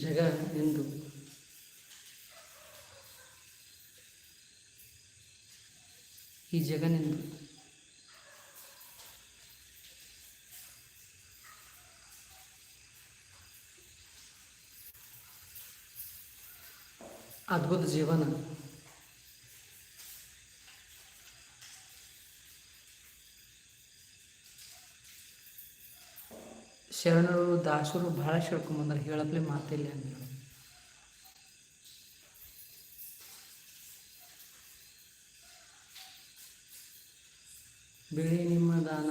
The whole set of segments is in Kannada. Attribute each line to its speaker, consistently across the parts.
Speaker 1: ಜಗ ನಿಂದು ಈ ಜಗ ನಿಂದು ಅದ್ಭುತ ಜೀವನ ಶರಣರು ದಾಸರು ಭಾಳ ಹೇಳ್ಕೊಂಬಂದ್ರೆ ಹೇಳಪ್ಲೆ ಮಾತಿಲ್ಲ ಅಂದ್ರು. ಬಿಳಿ ನಿಮ್ಮ ದಾನ,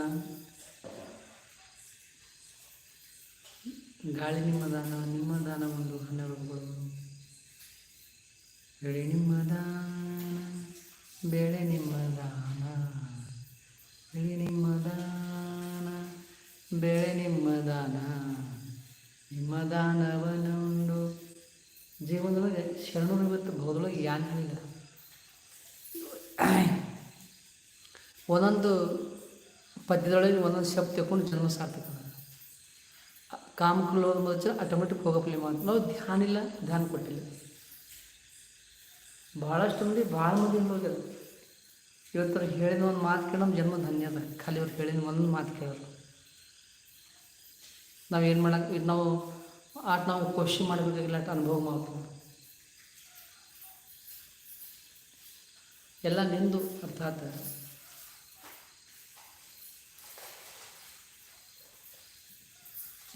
Speaker 1: ಗಾಳಿ ನಿಮ್ಮ ದಾನ ನಿಮ್ಮ ದಾನ ಒಂದು ಹನ್ನೆರಡುಗಳು ಬೆಳೆ ನಿಮ್ಮ ದಾನ, ಬೆಳೆ ನಿಮ್ಮ ದಾನ, ಬೆಳೆ ನಿಮ್ಮ ದಾನ, ಬೆಳೆ ನಿಮ್ಮ ದಾನ. ನಿಮ್ಮ ದಾನವನ ಉಂಡು ಜೀವನದೊಳಗೆ ಶರಣರು ಇವತ್ತು ಭೌದೊಳಗೆ ಯಾನಿಲ್ಲ ಒಂದೊಂದು ಪದ್ಯದೊಳಗೆ ಒಂದೊಂದು ಶಬ್ದ ತಗೊಂಡು ಜನ್ಮ ಸಾರ್ಥಕ ಅದ. ಕಾಮಕ್ರೋಧ ಮೊದಲು ಆಟೋಮೆಟಿಕ್ ಹೋಗಪ್ಲಿ ಮಾತು ನಾವು ಧ್ಯಾನ ಇಲ್ಲ, ಧ್ಯಾನ ಕೊಟ್ಟಿಲ್ಲ. ಭಾಳಷ್ಟು ಮಂದಿ ಭಾಳ ಮಂದಿ ಹೋಗ್ಯಾರ ಇವತ್ತರ ಹೇಳಿದ ಒಂದು ಮಾತು ಕೇಳಿ ನಮ್ಮ ಜನ್ಮ ಧನ್ಯ ಅದ. ಖಾಲಿ ಅವ್ರು ಹೇಳಿದ ಒಂದು ಮಾತು ಕೇಳೋರು. ನಾವು ಏನು ಮಾಡಕ್ಕೆ ನಾವು ಆಟ ನಾವು ಕೋಶಿ ಮಾಡಬೇಕಾಗಿಲ್ಲ ಅನುಭವ ಮಾಡ್ತೀವಿ ಎಲ್ಲ ನಿಂದು ಅರ್ಥಾತ್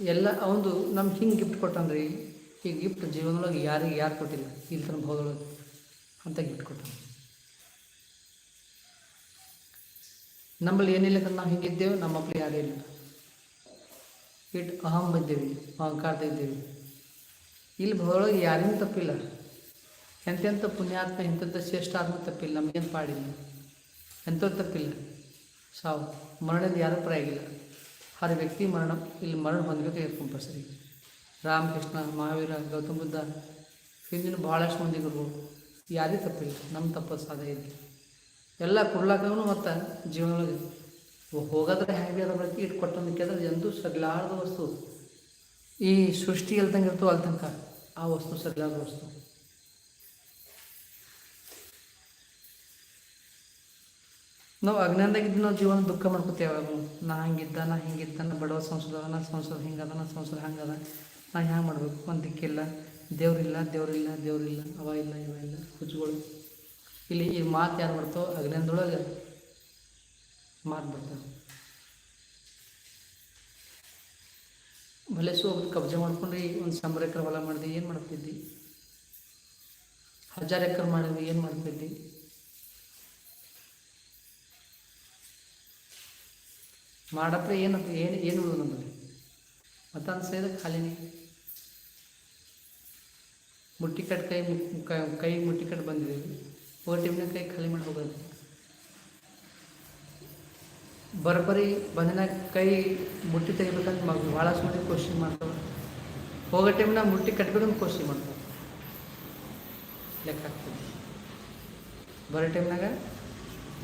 Speaker 1: ಎಲ್ಲ ಅವನು ನಮ್ಗೆ ಹಿಂಗೆ ಗಿಫ್ಟ್ ಕೊಟ್ಟನ್ರಿ ಈ ಗಿಫ್ಟ್ ಜೀವನದೊಳಗೆ ಯಾರಿಗೆ ಯಾರು ಕೊಟ್ಟಿಲ್ಲ ಇಲ್ಲಿ ತನಕ ಹೋದೊಳಗೆ ಅಂತ ಗಿಫ್ಟ್ ಕೊಟ್ಟ ನಮ್ಮಲ್ಲಿ ಏನಿಲ್ಲ ನಾವು ಹಿಂಗಿದ್ದೇವೆ ನಮ್ಮ ಮಕ್ಕಳು ಯಾರೂ ಇಲ್ಲ. ಇಟ್ಟು ಅಹಂ ಬಂದೇವಿ ಅಹಂಕಾರದ ಇದ್ದೇವೆ. ಇಲ್ಲಿ ಭಗವೊಳಗೆ ಯಾರಿಗೂ ತಪ್ಪಿಲ್ಲ. ಎಂತೆಂಥ ಪುಣ್ಯಾತ್ಮ, ಎಂತೆಂಥ ಶ್ರೇಷ್ಠ ಆತ್ಮ ತಪ್ಪಿಲ್ಲ, ನಮಗೇನು ಪಾಡಿಲ್ಲ. ಎಂಥವ್ರು ತಪ್ಪಿಲ್ಲ. ಸಾವು. ಮರಣದ ಯಾರೂ ಪ್ರಾಯಾಗಿಲ್ಲ ಹರ ವ್ಯಕ್ತಿ ಮರಣ, ಇಲ್ಲಿ ಮರಣ ಹೊಂದಬೇಕು ಸರಿ. ರಾಮಕೃಷ್ಣ, ಮಹಾವೀರ, ಗೌತಮ ಬುದ್ಧ, ಹಿಂದಿನ ಭಾಳಷ್ಟು ಮಂದಿ ಗುರುಗಳು ಯಾರಿಗೂ ತಪ್ಪಿಲ್ಲ. ನಮ್ಮ ತಪ್ಪು ಸಾಧ್ಯ ಇದೆ ಎಲ್ಲ ಕೊಡ್ಲಾಕವನು ಮತ್ತು ಜೀವನದೊಳಗೆ. ಹೋಗೋದ್ರೆ ಹೇಗೆ ಅದ್ರ ಬಗ್ಗೆ ಇಟ್ಟು ಕೊಟ್ಟಂದಕ್ಕೆ ಅದ್ರ ಎಂದೂ ಸರಿಲಾರದ ವಸ್ತು. ಈ ಸೃಷ್ಟಿ ಎಲ್ದಂಗೆ ಇರ್ತವೆ ಅಲ್ಲಿ ತನಕ ಆ ವಸ್ತು ಸರಿಲಾರದ ವಸ್ತು. ನಾವು ಅಜ್ಞಾನದಾಗಿದ್ದು ನಾವು ಜೀವನ ದುಃಖ ಮಾಡ್ಕೋತೀವಿ ಯಾವಾಗ ನಾ ಹಂಗಿದ್ದ, ನಾ ಹಿಂಗಿದ್ದ, ನಾ ಬಡವ ಸಂಸದ, ನಾ ಸಂಸದ ಹಿಂಗದ, ನಾ ಸಂಸದ ಹಂಗದ. ನಾ ಹ್ಯಾಂಗೆ ಮಾಡಬೇಕು? ಒಂದು ದಿಕ್ಕಿಲ್ಲ. ದೇವ್ರಿಲ್ಲ ದೇವ್ರಿಲ್ಲ ದೇವ್ರಿಲ್ಲ ಅವ ಇಲ್ಲ, ಇವ ಇಲ್ಲ ಹುಚ್ಚುಗಳು ಇಲ್ಲಿ ಈ ಮಾತು ಯಾರು ಮಾಡ್ತೋ? ಅಜ್ಞಾನದೊಳಗೆ. ಮಾತು ಬರ್ತದೆ ಭಲೆ ಹೋಗಿ ಕಬ್ಜೆ ಮಾಡ್ಕೊಂಡ್ರಿ, ಒಂದು ಶಂಬರ್ ಎಕರೆ ಹೊಲ ಮಾಡಿದೆ, ಏನು ಮಾಡ್ತಿದ್ದಿ? ಹಜಾರ್ ಎಕರೆ ಮಾಡಿದ್ವಿ, ಏನು ಮಾಡ್ತಿದ್ದಿ? ಮಾಡಪ್ಪ ಏನು ಏನು ಏನು ಉಳಿದು ನಮ್ಮಲ್ಲಿ? ಮತ್ತು ಅನ್ಸಿದ ಖಾಲಿನಿ. ಮುಟ್ಟಿ ಕಟ್ ಕ- ಕೈ ಮುಟ್ಟಿ ಕಟ್ ಬಂದಿದ್ದೀವಿ ಓ ಟೈಮ್ನ ಕೈ ಖಾಲಿ ಮಾಡಿ ಹೋಗೋದು. ಬರೋಬ್ಬರಿ ಕೈ ಮುಟ್ಟಿ ತೆಗಿಬೇಕಂತ ಮಗು ಭಾಳಷ್ಟು ಮಂದಿ ಕ್ವಶನ್ ಮಾಡ್ತಾವೆ ಹೋಗೋ ಟೈಮ್ನಾಗ ಮುಟ್ಟಿ ಕಟ್ಬೇಕಂತ ಕ್ವಶನ್ ಮಾಡ್ತಾವೆ ಲೆಕ್ಕ ಹಾಕ್ತೀವಿ ಬರೋ ಟೈಮ್ನಾಗ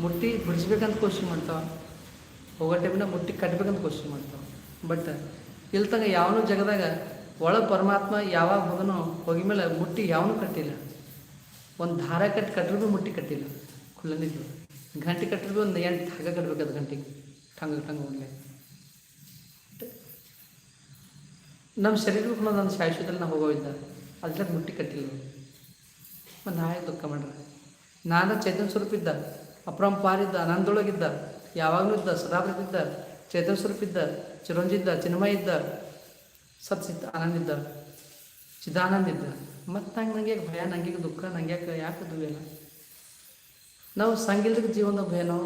Speaker 1: ಮುಟ್ಟಿ ಬಿಡಿಸ್ಬೇಕಂತ ಕ್ವಶನ್ ಮಾಡ್ತಾವೆ ಹೋಗೋ ಟೈಮ್ನಾಗ ಮುಟ್ಟಿ ಕಟ್ಬೇಕಂತ ಕ್ವಶನ್ ಮಾಡ್ತಾವೆ ಬಟ್ ಇಲ್ಲಿ ತನಕ ಯಾವನು ಜಗದಾಗ ಒಳ ಪರಮಾತ್ಮ ಯಾವಾಗ ಹೋದನೋ ಹೋಗಿ ಮೇಲೆ ಮುಟ್ಟಿ ಯಾವನು ಕಟ್ಟಿಲ್ಲ. ಒಂದು ದಾರ ಕಟ್ಟಿ ಕಟ್ಟಿದ್ರು ಮುಟ್ಟಿ ಕಟ್ಟಿಲ್ಲ. ಖುಲ್ಲನಿದ್ದು ಗಂಟೆ ಕಟ್ಟಿದ್ರು ಒಂದು ಎಂಟು ಹಾಗೆ ಕಟ್ಬೇಕು ಅದು ಗಂಟೆಗೆ. ಟಂಗ ಟಂಗ ಹೋಗಲಿ ನಮ್ಮ ಶರೀರಕ್ಕೆ ಒಂದು ಶಾಶ್ವತದಲ್ಲಿ ನಾವು ಹೋಗೋವಿದ್ದ ಅದ್ರಾಗ ಮುಟ್ಟಿ ಕಟ್ಟಿಲ್ಲ ಒಂದು ನಾಳೆ ದುಃಖ ಮಾಡ್ರಿ ನಾನು ಚೈತನ್ಯ ಸ್ವರೂಪ ಇದ್ದ ಅಪರಂಪಾರ ಇದ್ದ ಆನಂದೊಳಗಿದ್ದ ಯಾವಾಗಲೂ ಇದ್ದ ಸದಾಪ್ರತಿದ್ದ ಚೈತನ್ಯ ಸ್ವರೂಪ ಇದ್ದ ಚಿರಂಜಿದ್ದ ಚಿನ್ಮಯ ಇದ್ದ ಸತ್ಸಿದ್ದ ಇದ್ದ, ಚಿದಾನಂದ ಇದ್ದ. ಮತ್ತು ನಂಗೆ ನಂಗೆ ಭಯ? ನಂಗೆ ದುಃಖ? ನಂಗೆ ಯಾಕೆ ಯಾಕೆ ದುವೇನ ನಾವು ಸಂಗಿಲ್ದಕ್ಕೆ ಜೀವನ ಭಯ ನಾವು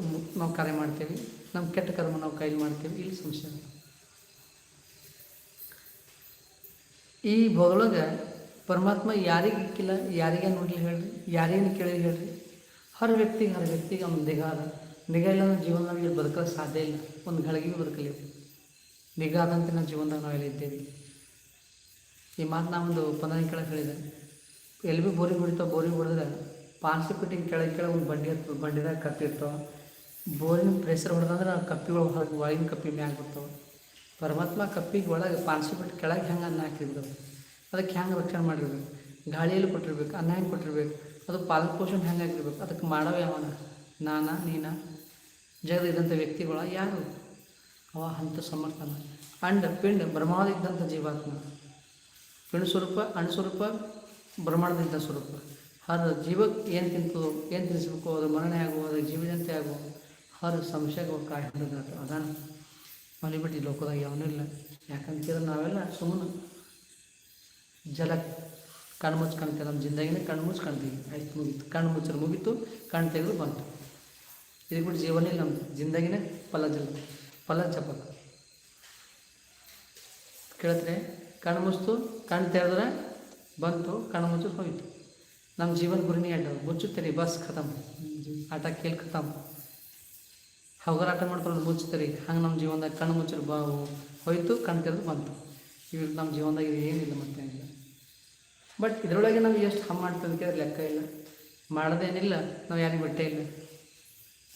Speaker 1: ಮು- ನಾವು ಕಾರ್ಯ ಮಾಡ್ತೇವೆ. ನಮ್ಮ ಕೆಟ್ಟ ಕರ್ಮ ನಾವು ಕೈಲಿ ಮಾಡ್ತೇವೆ. ಇಲ್ಲಿ ಸಂಶಯ ಈ ಭೂದೊಳಗೆ ಪರಮಾತ್ಮ ಯಾರಿಗೆ ಇಕ್ಕಿಲ್ಲ ಯಾರಿಗೆ ನೋಡಲಿ ಹೇಳ್ರಿ? ಯಾರೇನು ಕೇಳಿ ಹೇಳ್ರಿ? ಹರ ವ್ಯಕ್ತಿಗೆ ಹರ ವ್ಯಕ್ತಿಗೆ ಅವ್ನ ನಿಗಾ ಅದ ನಿಗಾ ಇಲ್ಲ ಅಂದ್ರೆ ಜೀವನದಾಗ ಇಲ್ಲಿ ಬದುಕಲು ಸಾಧ್ಯ ಇಲ್ಲ. ಒಂದು ಗಳಿಗೆಗೂ ಬದುಕಲಿ ನಿಗಾ ಅದಂತೆ ನಾವು ಜೀವನದಾಗ ಇದ್ದೇವೆ. ಈ ಮಾತು ನಾ ಒಂದು ಕೆಳಗೆ ಹೇಳಿದೆ. ಎಲ್ಲಿ ಭೀ ಬೋರಿ ಹೊಡಿತಾವೆ ಬೋರಿ ಹೊಡೆದ್ರೆ ಫಿಟ್ಟಿಂಗ್ ಕೆಳಗೆ ಕೆಳಗೆ ಒಂದು ಬಂಡಿ ಇರ್ತದೆ ಬಂಡಿದಾಗ ಕಪ್ಪಿ ಇರ್ತಾವೆ. ಬೋರಿನ ಪ್ರೆಷರ್ ಹೊಡೆದಂದ್ರೆ ಆ ಕಪ್ಪಿಗಳು ಹೊರಗೆ ಒಳಗಿನ ಕಪ್ಪಿ ಮ್ಯಾಗ ಬರ್ತಾವೆ ಪರಮಾತ್ಮ ಕಪ್ಪಿಗೆ ಒಳಗೆ ಬಿಟ್ಟು ಕೆಳಗೆ ಹೆಂಗೆ ಅನ್ನ ಹಾಕಿದ್ರು ಅದಕ್ಕೆ ಹೆಂಗೆ ರಕ್ಷಣೆ ಮಾಡಿರ್ಬೇಕು? ಗಾಳಿಯಲ್ಲಿ ಕೊಟ್ಟಿರ್ಬೇಕು ಅನ್ನ ಹೆಂಗೆ ಕೊಟ್ಟಿರ್ಬೇಕು, ಅದು ಪಾಲನ ಪೋಷಣೆ ಹೆಂಗೆ ಆಗಿರ್ಬೇಕು? ಅದಕ್ಕೆ ಮಾಡವ ಯಾವನ? ನಾನ, ನೀನ? ಜಗದ ಇದ್ದಂಥ ವ್ಯಕ್ತಿಗಳ ಯಾರು? ಅವ ಹಂತ ಸಮರ್ಥನ. ಅಂಡ, ಪಿಂಡ ಬ್ರಹ್ಮಾದಿದ್ದಂಥ ಜೀವಾತ್ಮ. ಪಿಂಡ ಸ್ವರೂಪ ಅಣ್ಣ ಸ್ವರೂಪ, ಬ್ರಹ್ಮಾಂಡದಿಂದ ಸ್ವರೂಪ. ಹರ ಜೀವಕ್ಕೆ ಏನು ತಿಂತು ಏನು ತಿನ್ನಿಸ್ಬೇಕು, ಅದು ಮರಣೆ ಆಗುವ ಅದು ಜೀವಜಂತೆ ಆಗುವ ಹರ ಸಂಶಯಗಳು ಕಾಯಿ ಹಿಡಿದಾಟ ಅದಾನ. ಅವನಿಗೆ ಬಿಟ್ಟು ಈ ಲೋಕದಾಗ ಯಾವನೂ ಇಲ್ಲ. ಯಾಕಂತೀರ ನಾವೆಲ್ಲ ಸುಮ್ಮನೆ ಜಲ ಕಣ್ಣು ಮುಚ್ಚಿ ಕಾಣ್ತೇವೆ. ನಮ್ಮ ಜಿಂದಾಗಿನೇ ಕಣ್ಣು ಮುಚ್ಚಿ ಕಾಣ್ತೀವಿ. ಆಯ್ತು, ಮುಗಿತು. ಕಣ್ಣು ಮುಚ್ಚಲು ಮುಗೀತು, ಕಣ್ಣು ತೆಗೆದು ಬಂತು. ಇದು ಬಿಟ್ಟು ಜೀವನ ಇಲ್ಲ ನಮ್ದು. ಜಿಂದಾಗಿನೇ ಫಲ ಜಲ ಫಲ ಚಪಲ ಕೇಳಿದ್ರೆ ಕಣ್ಣು ಮುಚ್ಚಿತು, ಕಣ್ಣು ತೆರೆದ್ರೆ ಬಂತು, ಕಣ್ಣು ಹೋಯಿತು ಹೋಯ್ತು. ನಮ್ಮ ಜೀವನ ಗುರಿನೇ ಅಡ್ಡ ಮುಚ್ಚುತ್ತೀರಿ, ಬಸ್ ಖತಮ್. ಆಟ ಕೇಳಿ ಖತಮ್ ಹಗರ ಆಟ ಮಾಡ್ಕೊಂಡು ಮುಚ್ತೀರಿ ಹಂಗೆ ನಮ್ಮ ಜೀವನದಾಗ ಕಣ್ಣು ಮುಚ್ಚಲು ಬಾ ಹೋಯ್ತು ಕಣ್ಣು ತೆರೆದು ಬಂತು. ಇವಾಗ ನಮ್ಮ ಜೀವನದಾಗ ಇದು ಏನಿಲ್ಲ ಮತ್ತೆ ಏನಿಲ್ಲ ಬಟ್ ಇದರೊಳಗೆ ನಾವು ಎಷ್ಟು ಹಮ್ ಮಾಡ್ತೀವಿ ಅಂತ ಕೇಳಿದ್ರೆ ಲೆಕ್ಕ ಇಲ್ಲ. ಮಾಡೋದೇನಿಲ್ಲ, ನಾವು ಯಾರಿಗೂ ಬಿಟ್ಟೇ ಇಲ್ಲ.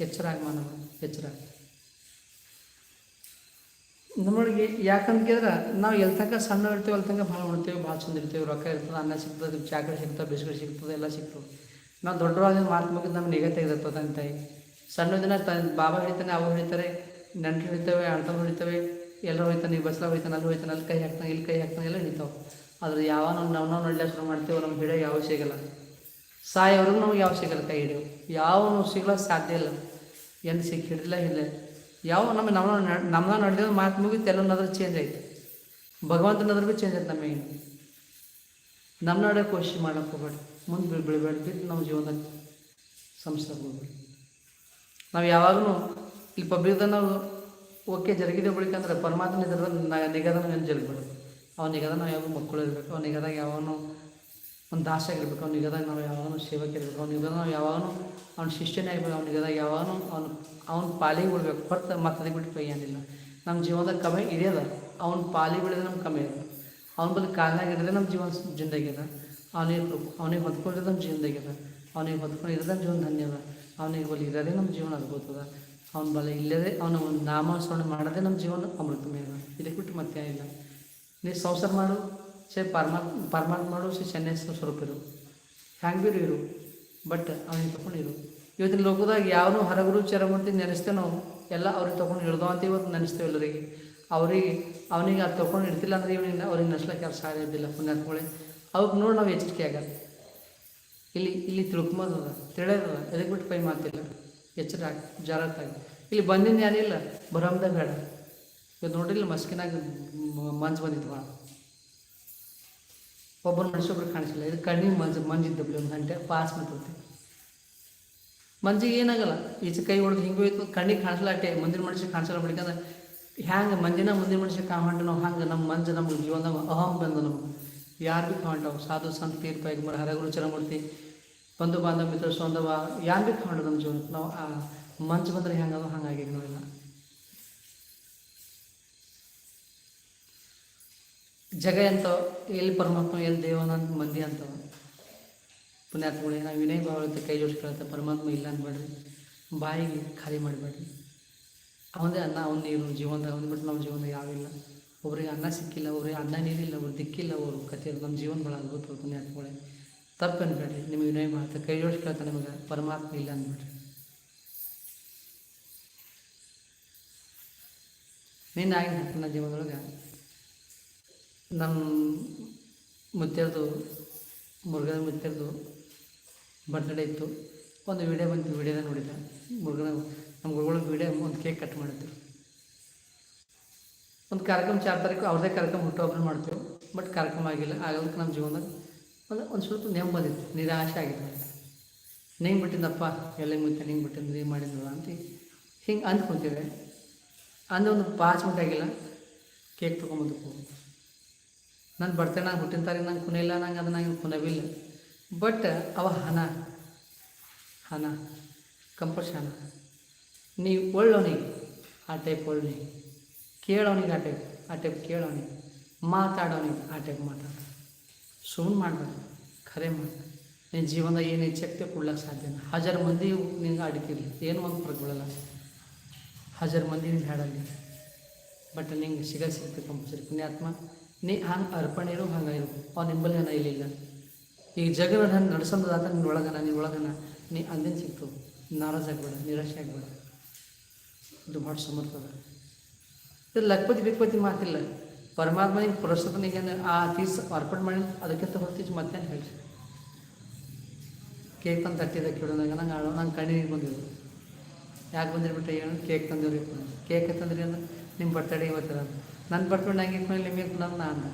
Speaker 1: ಎಚ್ಚರ ಆಗಿ ಮಾನವ ಎಚ್ಚರ ಆಗಿ. ನಮ್ಮೊಳಗೆ ಯಾಕಂತ ಕೇಳಿದ್ರೆ ನಾವು ಎಲ್ಲಿ ತನಕ ಸಣ್ಣ ಇರ್ತೀವಿ ಅಲ್ಲಿ ತನಕ ಭಾಳ ಉಣ್ತೀವಿ, ಭಾಳ ಚಂದ ಇರ್ತೀವಿ, ರೊಕ್ಕ ಇರ್ತದೆ, ಅನ್ನ ಸಿಗ್ತದೆ ಚಾಕರಿ ಸಿಗ್ತದೆ, ಬಿಸ್ಕಟ್ ಸಿಗ್ತದೆ, ಎಲ್ಲ ಸಿಗ್ತದೆ. ನಾವು ದೊಡ್ಡವಾದ ಮಾತು ಮುಗಿದು ನಮ್ಗೆ ನಿಗಾ ತೆಗೆದಿರ್ತದೆ ತಂದೆ ತಾಯಿ ಸಣ್ಣ ದಿನ ತ, ಬಾಬಾ ಹಿಡಿತಾನೆ ಅವ್ರು ಹಿಡಿತಾರೆ ನೆಂಟರು ಹಿಡಿತವೆ ಅಣ್ಣ ಹಿಡಿತವೆ ಎಲ್ಲರೂ ಹೋಯ್ತಾನೆ, ಈ ಬಸ್ಲಾಗ ಹೋಯ್ತಾನೆ, ಅಲ್ಲಿ ಹೋಯ್ತಾನೆ, ಅಲ್ಲಿ ಕೈ ಹಾಕ್ತಾನೆ, ಇಲ್ಲಿ ಕೈ ಹಾಕ್ತಾನೆ, ಎಲ್ಲ ಹಿಡಿತಾವೆ. ಆದ್ರೆ ಯಾವ ನಾವು ನಾವು ನಾವು ಶುರು ಮಾಡ್ತೀವೋ, ನಮ್ಗೆ ಹಿಡಿಯೋ ಯಾವ ಸಿಗಲ್ಲ. ಸಾಯವ್ರಿಗೂ ನಮ್ಗೆ ಯಾವ ಸಿಗಲ್ಲ ಕೈ ಹಿಡಿಯೋ ಯಾವ ಸಿಗಲ್ಲ ಸಾಧ್ಯ ಇಲ್ಲ. ಎಂದು ಸಿಕ್ಕಿ ಹಿಡಿದಿಲ್ಲ, ಇಲ್ಲ. ಯಾವ ನಮ್ಮ ನಮ್ಮ ನಮ್ಮ ನಡೆದಿದ್ದು ಮಾತು ಮುಗಿತು ಎಲ್ಲನಾದ್ರೂ ನದ್ರ ಚೇಂಜ್ ಆಯ್ತು ಭಗವಂತನಾದ್ರೂ ಚೇಂಜ್ ಆಯ್ತು ನಮಗೆ ನಮ್ಮ ನಡೆ ಕೋಶಿಶ್ ಮಾಡೋಕೆ ಹೋಗ್ಬೇಡಿ. ಮುಂದೆ ಬೀಳ್ ಬಿಟ್ಟು ನಮ್ಮ ಜೀವನದಲ್ಲಿ ಸಂಸಾರ ಹೋಗ್ಬೇಡಿ. ನಾವು ಯಾವಾಗಲೂ ಇಲ್ಲಿ ಪಬ್ಲಿಕ್ದಾಗ ನಾವು ಓಕೆ ಜರುಗಿದೆ ಬಳಿಕ ಅಂದ್ರೆ ಪರಮಾತ್ಮ ನಿಗದ ನಾವು ಜರುಗಬೇಡ ಅವ ನಿಗದ ನಾವು ಯಾವಾಗ ಮಕ್ಕಳು ಇರಬೇಕು. ಅವ್ನ ನಿಗದಾಗ ಯಾವನು ಒಂದು ದಾಸಾಗಿರ್ಬೇಕು ಅವ್ನಿಗೆ ನಿಗದಾಗ ನಾವು ಯಾವಾಗಲೂ ಸೇವಕ ಇರಬೇಕು ಅವ್ನಿಗೆ ನಾವು ಯಾವಾಗಲೂ ಅವ್ನ ಶಿಷ್ಯನೇ ಆಗಬೇಕು ಅವ್ನ ನಿಗದಾಗ ಯಾವಾಗಲೂ ಅವ್ನು, ಅವ್ನ ಪಾಲಿಗೆ ಬಿಡ್ಬೇಕು. ಹೊರತು ಅದಕ್ಕೆ ಬಿಟ್ಟು ಏನಿಲ್ಲ. ನಮ್ಮ ಜೀವನದಾಗ ಕಮ್ಮಿ ಇದೆಯದ ಅವ್ನ ಪಾಲಿಗೆ ಬಿಡಿದ್ರೆ ನಮ್ಗೆ ಕಮ್ಮಿ ಅದ ಅವ್ನ ಬದಲು ಕಾಲ್ನಾಗ ಇದ್ರೆ ನಮ್ಮ ಜೀವನ ಜಿಂದಾಗ್ಯದ ಅವನಿಗೆ ಅವನಿಗೆ ಹೊತ್ಕೊಂಡ್ರೆ ನಮ್ಮ ಜೀವನದಾಗ್ಯದ ಅವನಿಗೆ ಹೊತ್ಕೊಂಡು ಇದ್ರೆ ನಮ್ಮ ಜೀವನ ಧನ್ಯದ ಅವನಿಗೆ ಬಲಿ ಇರೋದೇ ನಮ್ಮ ಜೀವನ ಅದ್ಭುತದ ಅವ್ನ ಬಲ ಇಲ್ಲದೆ ಅವನ ಒಂದು ನಾಮಸ್ಮರಣೆ ಮಾಡೋದೇ ನಮ್ಮ ಜೀವನ ಅಮೃತಮಯ ಇದಕ್ಕೆ ಬಿಟ್ಟು ಮತ್ತೆ ಇಲ್ಲ ನೀ ಸಂಸಾರ ಮಾಡು. ಸೇ ಪರಮಾತ್ಮ ಪರಮಾತ್ಮ ಮಾಡು ಸೇ ಸ್ವರೂಪ ಇರು. ಹ್ಯಾಂಗೆ ಬಿರು ಇರು? ಬಟ್ ಅವನಿಗೆ ತಗೊಂಡು ಇರು. ಇವತ್ತಿನ ಲೋಕದಾಗ ಯಾವನು ಹರಗುರು ಚರಮೂರ್ತಿ ನೆನೆಸ್ತೇವೆ ನಾವು. ಎಲ್ಲ ಅವ್ರಿಗೆ ತೊಗೊಂಡು ಹಿಡ್ದೋ ಅಂತ ಇವತ್ತು ನೆನೆಸ್ತೇವೆ ಎಲ್ಲರಿಗೆ. ಅವರಿಗೆ, ಅವನಿಗೆ ಅದು ತೊಗೊಂಡು ಇಡ್ತಿಲ್ಲ ಅಂದ್ರೆ ಇವನಿಗೆ ಅವ್ರಿಗೆ ನಡ್ಸ್ಲಿಕ್ಕೆ ಯಾರು ಸಾಧ್ಯ ಇದ್ದಿಲ್ಲ, ಪುಣ್ಯಾತ್ಮಗಳೇ. ಅವಕ್ಕೆ ನೋಡಿ ನಾವು ಎಚ್ಚರಿಕೆ ಆಗಲ್ಲ ಇಲ್ಲಿ ಇಲ್ಲಿ ತಿಳ್ಕೊಂಬೋದದ ತಿಳಿಯೋದದ ಎದಕ್ಕೆ ಬಿಟ್ಟು ಪೈ ಮಾತಿಲ್ಲ. ಎಚ್ಚರ ಆಗಿ ಜಾಗ್ರತಾಗಿ ಇಲ್ಲಿ ಬಂದಿನ ಯಾರಿಲ್ಲ? ಬರಮ್ದ ಬೇಡ. ಇವತ್ತು ನೋಡಿಲ್ಲ ಮಸ್ಕಿನಾಗ ಮಂಜು ಬಂದಿತ್ತು ಭಾಳ ಒಬ್ಬರು ಮನುಷ್ಯೊಬ್ರು ಕಾಣಿಸಿಲ್ಲ. ಇದು ಕಣ್ಣಿಗೆ ಮಂಜು ಮಂಜಿದ್ದಬ್ಲಿ ಒಂದು ಗಂಟೆ, ಪಾಸ್ ಮಾಡ್ತೈತಿ ಮಂಜಿಗೆ ಏನಾಗಲ್ಲ. ಈಚೆ ಕೈ ಹೊಡೆದು ಹಿಂಗೆ ಹೋಯ್ತು, ಕಣ್ಣಿಗೆ ಕಾಣಿಸಲ್ಲ ಅಟ್ಟೆ ಮುಂದಿನ ಮನುಷ್ಯ ಕಾಣಿಸಲ್ಲ ಬಿಡಿಕಂದ್ರೆ ಹ್ಯಾಂಗೆ ಮಂಜಿನ ಮುಂದಿನ ಮನುಷ್ಯ ಕಾಮಂಡು ನಾವು, ಹಂಗೆ ನಮ್ಮ ಮಂಜು ನಮ್ಮ ಜೀವನದಾಗ ಅಹಂ ಬಂದು ನಮ್ಗೆ. ಯಾರು ಭೀ ಕಾಮಂಡವು ಸಾಧು, ಸಂತ ತೀರ್ಪ ಮರ ಹರಗುರು, ಚರಮೂರ್ತಿ, ಬಂಧು, ಬಾಂಧವ, ಮಿತ್ರ ಸೊಂದವ ಯಾರು ಭೀ ಕಾಂಡು ನಮ್ಮ ಜೀವನಕ್ಕೆ ನಾವು ಆ ಮಂಜು ಬಂದರೆ ಹೆಂಗದು ಹಂಗಾಗಿ ನಾವೆಲ್ಲ. ಜಗ ಅಂತ ಎಲ್ಲಿ ಪರಮಾತ್ಮ, ಎಲ್ಲಿ ದೇವನ ಅಂತ ಮಂದಿ ಅಂತವ ಪುಣ್ಯಾತ್ಮಗಳೇ ನಾವು ವಿನಯ ಭಾವ ಕೈ ಜೋಡಿಸ್ಕೊಳತ್ತೆ ಪರಮಾತ್ಮ ಇಲ್ಲ ಅನ್ಬೇಡ್ರಿ. ಬಾಯಿಗೆ ಖಾಲಿ ಮಾಡಬೇಡ್ರಿ. ಅವನದೇ ಅನ್ನ, ಅವ್ನ ನೀರು ಜೀವನದಾಗ ಅವ್ನು ಬಿಟ್ಟು ನಮ್ಮ ಜೀವನದಾಗ ಯಾವಿಲ್ಲ. ಒಬ್ರಿಗೆ ಅನ್ನ ಸಿಕ್ಕಿಲ್ಲ, ಒಬ್ರಿಗೆ ಅನ್ನ ನೀರಿಲ್ಲ ಅವ್ರು ದಿಕ್ಕಿಲ್ಲ ಅವರು ಕಥೆ ನಮ್ಮ ಜೀವನ ಭಾಳ ಅದ್ಭುತ ಪುಣ್ಯಾತ್ಮಗಳೇ ತಪ್ಪು ಅನ್ಬೇಡ್ರಿ. ನಿಮಗೆ ವಿನಯ ಮಾಡುತ್ತೆ ಕೈ ಜೋಡಿಸ್ಕೊಳ್ತಾ ನಿಮಗೆ ಪರಮಾತ್ಮ ಇಲ್ಲ ಅನ್ಬೇಡ್ರಿ. ನಿನ್ನ ಆಗಿನ ನನ್ನ ಜೀವನದೊಳಗೆ ನಮ್ಮ ಮುತ್ಯರ್ದು ಮುರುಗನ ಮುತ್ಯರ್ದು ಬರ್ತ್ಡೇ ಇತ್ತು. ಒಂದು ವಿಡಿಯೋ ಬಂತು ವಿಡಿಯೋದಾಗ ನೋಡಿದ್ದೆ. ಮುರುಗನ ನಮ್ಮ ಗುರುಗಳಿಗೆ ವಿಡಿಯೋ ಒಂದು ಕೇಕ್ ಕಟ್ ಮಾಡಿದ್ರು. ಒಂದು ಕಾರ್ಯಕ್ರಮ ಚಾರ್ ತಾರೀಕು ಅವ್ರದ್ದೇ ಕಾರ್ಯಕ್ರಮ ಹುಟ್ಟುಹಬ್ಬನ ಮಾಡ್ತೇವೆ. ಬಟ್ ಕಾರ್ಯಕ್ರಮ ಆಗಿಲ್ಲ. ಆಗೋದಕ್ಕೆ ನಮ್ಮ ಜೀವನದಾಗ ಒಂದು ಒಂದು ಸ್ವಲ್ಪ ನೆಮ್ಮದಿ ಬಂದಿತ್ತು ನಿರಾಶೆ ಆಗಿತ್ತು. ನಿಂಗೆ ಬಿಟ್ಟಿದ್ದಪ್ಪ, ಎಲ್ಲ ಮುತ್ತೆ ನಿಂಗೆ ಬಿಟ್ಟಿದ್ದು ನೀವು ಮಾಡಿದ್ನಲ್ಲ ಅಂತ ಹಿಂಗೆ ಅಂದ್ಕೊತೀವಿ. ಅಂದ ಒಂದು ಪಾಸ್ ಮಿನಿಟ್ ಆಗಿಲ್ಲ. ಕೇಕ್ ತೊಗೊಂಬಂದು ನಾನು ಬರ್ತೇನೆ, ನಾನು ಹುಟ್ಟಿನ ತಾರೀಕು ನಂಗೆ ಇಲ್ಲ, ನಂಗೆ ಅದು ನಂಗೆ ಕುನವಿಲ್ಲ ಬಟ್ ಅವ ಹಣ ಹಣ ಕಂಪಲ್ಷನ್ ನೀವು ಒಳ್ಳವನಿಗೆ ಆ ಟೈಪ್ ಒಳ್ಳನಿಗೆ. ಕೇಳೋನಿಗೆ ಆ ಟೈಪ್ ಆ ಟೈಪ್ ಕೇಳೋನಿಗೆ. ಮಾತಾಡೋನಿಗೆ ಆ ಟೈಪ್ ಮಾತಾಡ. ಸುಮ್ಮನೆ ಮಾಡಬೇಡ, ಖರೆ ಮಾಡ. ನಿನ್ನ ಜೀವನದಾಗ ಏನು ಶಕ್ತಿ ಕೊಡ್ಲಕ್ಕೆ ಸಾಧ್ಯ ಹಜಾರ್ ಮಂದಿ ನಿಂಗೆ ಅಡಿಕಿರಲಿ ಏನು ಒಂದು ಫರಕ್ ಬಿಡಲ್ಲ ಹಜಾರ್ ಮಂದಿ ನಿಂಗೆ ಹಾಡಲ್ಲಿ ಬಟ್ ನಿಂಗೆ ಸಿಗ ಸಿಗ್ತದೆ ಕಂಪಲ್ಸರಿ ಪುಣ್ಯಾತ್ಮ. ನೀ ಹಂಗೆ ಅರ್ಪಣೆ ಇರು, ಹಂಗೆ ಇರು. ಅವ್ ನಿಂಬಲ್ಲಿ ಹಣ ಇಲ್ಲಿಲ್ಲ. ಈಗ ಜಗನ ಹಂಗೆ ನಡ್ಸೋದಾತ ನಿನ್ನ ಒಳಗನ, ನೀನು ಒಳಗನ. ನೀ ಅಂದೇನು ಸಿಕ್ತು. ನಾರಾಜ್ ಆಗ್ಬೇಡ, ನಿರಾಶೆ ಆಗ್ಬೇಡ. ಇದು ಭಾಳ ಸಮರ್ಥದ. ಇದು ಲಕ್ಪತಿ ಬಿಕ್ಪತಿ ಮಾತಿಲ್ಲ. ಪರಮಾತ್ಮನಿಗೆ ಪುರಸ್ಕೃತನಿಗೆ ಆ ತೀಸ್ ಅರ್ಪಣೆ ಮಾಡಿ, ಅದಕ್ಕಿಂತ ಹೊರತೀಸ್ ಮತ್ತೇನು ಹೇಳಿ ಕೇಕ್ ತಂದು ತಟ್ಟಿದ ಕೇಳೋದಾಗ ನಂಗೆ ಆಳು, ನಂಗೆ ಕಣ್ಣಿಗೆ ಬಂದಿದ್ದು ಯಾಕೆ ಬಂದಿರ್ಬಿಟ್ಟೆ ಏನು? ಕೇಕ್ ತಂದಿರಿ ಕೇಕ್ ತಂದ್ರಿ ಅಂದ್ರೆ ನಿಮ್ಮ ಬರ್ತಡೇ ಇವತ್ತಿರ ನನ್ನ ಬರ್ತಡೇ ನಂಗೆ ಇಟ್ಕೊಂಡು ನಿಮಗೆ ನಾನು ನಾ ಅಂದ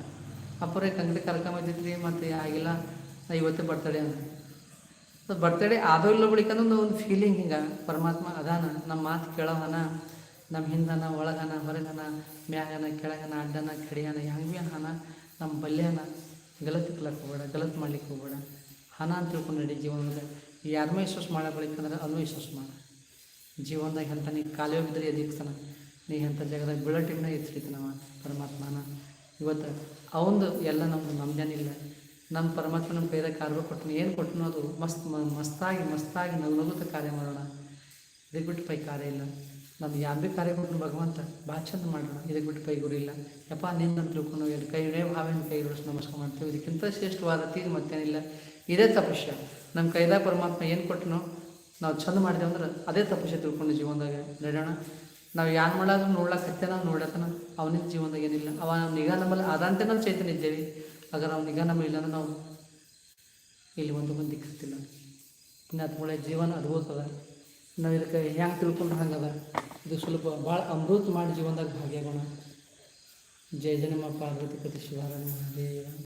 Speaker 1: ಅಪ್ಪರೇ ಕಂಗಡಿ ಕರ್ಕೊಂಬಂದಿದ್ರಿ ಮತ್ತು ಆಗಿಲ್ಲ ನಾ ಇವತ್ತೇ ಬರ್ತಡೆ ಅಂದ. ಬರ್ತಡೇ ಆದೋ ಇಲ್ಲ ಬಳಿಕಂದ್ರೆ ಒಂದು ಫೀಲಿಂಗ್ ಹಿಂಗೆ. ಪರಮಾತ್ಮ ಅದಾನ ನಮ್ಮ ಮಾತು ಕೇಳೋವನ ನಮ್ಮ ಹಿಂದನ, ಒಳಗನ, ಹೊರಗನ, ಮ್ಯಾಗನ, ಕೆಳಗನ, ಅಡ್ಡನ, ಕಡಿಯನ ಹೆಂಗೆ ಹನ ನಮ್ಮ ಬಲ್ಯನ, ಗಲತ್ ಇಕ್ಲಕ್ಕೆ ಹೋಗ್ಬೇಡ, ಗಲತ್ ಮಾಡ್ಲಿಕ್ಕೆ ಹೋಗ್ಬೇಡ. ಹಣ ಅಂತ ತಿಳ್ಕೊಂಡು ನಡಿ ಜೀವನದಾಗ. ಯಾರನ್ನೂ ವಿಶ್ವಾಸ ಮಾಡೋ ಬಳಿಕಂದ್ರೆ ಅದನ್ನು ವಿಶ್ವಾಸ ಮಾಡ. ಜೀವನದಾಗ ಎಂಥ ನೀ ಕಾಲೇ ಬಿದ್ದರೆ ಎದಿಕ್ತಾನ ನೀ ಎಂಥ ಜಾಗದಾಗ ಬೀಳೋ ಟೈಮ್ನಾಗ ನಮ್ಮ ಪರಮಾತ್ಮನ. ಇವತ್ತು ಅವಂದು ಎಲ್ಲ ನಮ್ದು ನಮ್ದೇನಿಲ್ಲ. ನಮ್ಮ ಪರಮಾತ್ಮ ನಮ್ಮ ಕೈದಾಗ ಕಾರ್ಯ ಕೊಟ್ಟನು, ಏನು ಕೊಟ್ಟನು ಅದು ಮಸ್ತ್ ಮಸ್ತಾಗಿ ಮಸ್ತಾಗಿ ನಗು ನಗುತ್ತ ಕಾರ್ಯ ಮಾಡೋಣ. ಇದಕ್ಕೆ ಬಿಟ್ಟು ಪೈ ಕಾರ್ಯ ಇಲ್ಲ. ನಮ್ಗೆ ಯಾರು ಭೀ ಕಾರ್ಯ ಕೊಟ್ಟನು ಭಗವಂತ ಭಾಳ ಚಂದ ಮಾಡೋಣ. ಇದಕ್ಕೆ ಬಿಟ್ಟು ಪೈ ಗುರಿ ಇಲ್ಲ. ಯಪ್ಪ ನಿನ್ನ ತಿಳ್ಕೊಂಡು ಎಲ್ಲಿ ಕೈ ಹಿಡಿಯೋ ಭಾವೇನ ಕೈ ಹಿಡಿಸ್ ನಮಸ್ಕಾರ ಮಾಡ್ತೀವಿ. ಇದಕ್ಕಿಂತ ಶ್ರೇಷ್ಠವಾದ ತೀರ್ ಮತ್ತೇನಿಲ್ಲ. ಇದೇ ತಪಸ್ಯ. ನಮ್ಮ ಕೈದಾಗ ಪರಮಾತ್ಮ ಏನು ಕೊಟ್ಟನು ನಾವು ಚಂದ ಮಾಡಿದೆವು ಅಂದ್ರೆ ಅದೇ ತಪಸ್ಸೆ ತಿಳ್ಕೊಂಡು ಜೀವನದಾಗ ನಡೆಯೋಣ. ನಾವು ಯಾನ್ ಮಾಡಾದ್ರೂ ನೋಡ್ಲಕ್ಕತ್ತೆ ನಾವು ನೋಡತನ ಅವನಿಂದ ಜೀವನದಾಗ ಏನಿಲ್ಲ. ಅವ ನಮ್ಮ ನಿಗಾ ನಮ್ಮಲ್ಲಿ ಅದಂತೆ ನಾವು ಚೈತನ್ಯ ಇದ್ದೇವೆ. ಆಗ ನಾವು ನಿಗಾ ನಮ್ಮ ಇಲ್ಲ ನಾವು ಇಲ್ಲಿ ಒಂದು ಮಂದಿ ಅದು ಒಳ್ಳೆ ಜೀವನ ಅದ ನಾವು ಇದಕ್ಕೆ ಹೆಂಗೆ ತಿಳ್ಕೊಂಡು ಹಂಗದ. ಇದು ಸ್ವಲ್ಪ ಭಾಳ ಅಮೃತ ಮಾಡಿ ಜೀವನದಾಗ ಭಾಗಿಯಾಗೋಣ. ಜಯ ಜನಮ್ಮ ನಮ್ಮ ಪಾರ್ವತಿ ಪತಿ ಶಿವಾರಾಯಣ ಮಹಾದೇವ